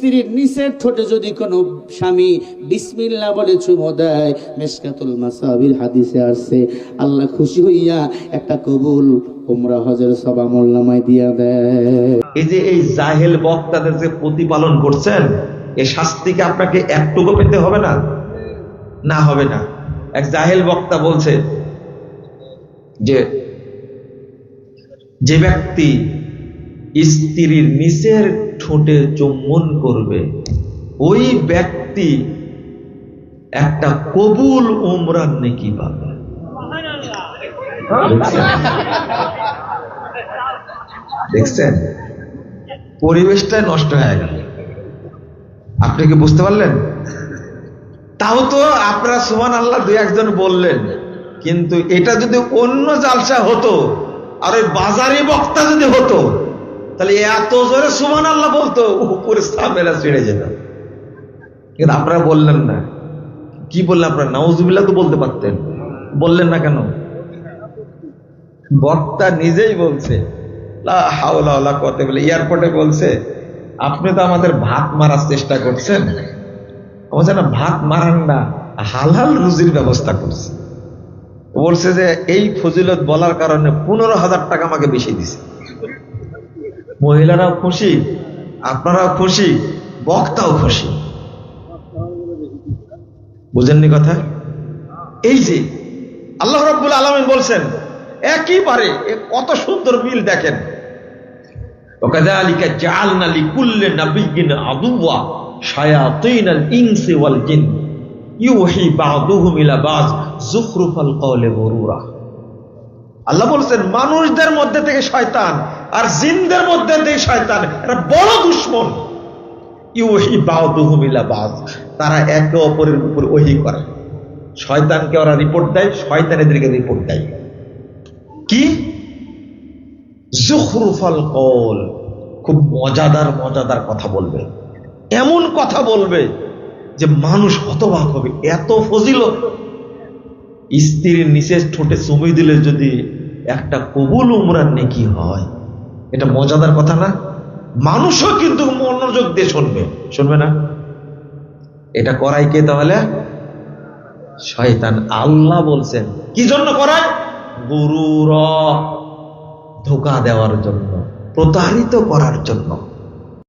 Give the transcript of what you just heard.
স্ত্রীর নিচের ঠোঁটে যদি কোনো স্বামী বিসমিল্লা বলে চুমো দেয়, মেসকাতুল মাসাবির হাদিসে আসছে, আল্লাহ খুশি হইয়া একটা কবুল শাস্তিকে আপনাকে একটুকু হবে না? না হবে না। এক জাহেল বক্তা যে যে ব্যক্তি স্ত্রীর নিচের ঠোঁটে চুম্বন করবে। ওই ব্যক্তি একটা কবুল উমরান নেকি পাবে দেখছেন? পরিবেশটাই নষ্ট হয়ে গেল। আপনি কি বুঝতে পারলেন? তাও তো আপনারা সুমান আল্লাহ দুই একজন বললেন, কিন্তু এটা যদি অন্য জালসা হতো, আর ওই বাজারি বক্তা যদি হতো তাহলে এত জোরে সুমান আল্লাহ বলতো উপরে সামেরা ছেড়ে যেত। কিন্তু আপনারা বললেন না। কি বললেন আপনারা? নাউজুবিল্লাহ তো বলতে পারতেন। বললেন না কেন? বক্তা নিজেই বলছে হাওলা করতে বলে এয়ারপোর্টে বলছে, আপনি তো আমাদের ভাত মারার চেষ্টা করছেন। বলছে, না, ভাত মারান না, হালাল রুজির ব্যবস্থা করছে। বলছে যে, এই ফজিলত বলার কারণে পনেরো হাজার টাকা আমাকে বেশি দিছে। মহিলারাও খুশি আপনারাও খুশি বক্তাও খুশি বুঝেননি কথা এই যে আল্লাহ রাব্বুল আলামিন বলছেন একইবারে এ কত সুন্দর মিল দেখেন وكذلك جعلنا لكل نبي عدوا شياطين الانس والجن يوحي بعضهم الى بعض زخرف القول غرورا আল্লাহ বলছেন মানুষদের মধ্যে থেকে শয়তান আর জিনদের মধ্যে থেকে শয়তান, এরা বড় দুশ্মন। ইউহি বাউদুহুম ইলা বাজ তারা একে অপরের উপর ওহি করে। শয়তানকে ওরা রিপোর্ট দেয়, শয়তান এদেরকে রিপোর্ট দেয়। কি? জুখরুফাল কল খুব মজাদার মজাদার কথা বলবে। এমন কথা বলবে যে মানুষ হতবাক হবে, এত ফজিলত। স্ত্রীর নিচে ঠোঁটে চুমি দিলে যদি একটা কবুল উমরান নেকি হয় এটা মজাদার কথা না। মানুষও কিন্তু মনোযোগ দিয়ে শুনবে। শুনবে না? এটা করাই কে তাহলে? শয়তান। আল্লাহ বলছেন, কি জন্য করায়? গুরুর ধোকা দেওয়ার জন্য, প্রতারিত করার জন্য।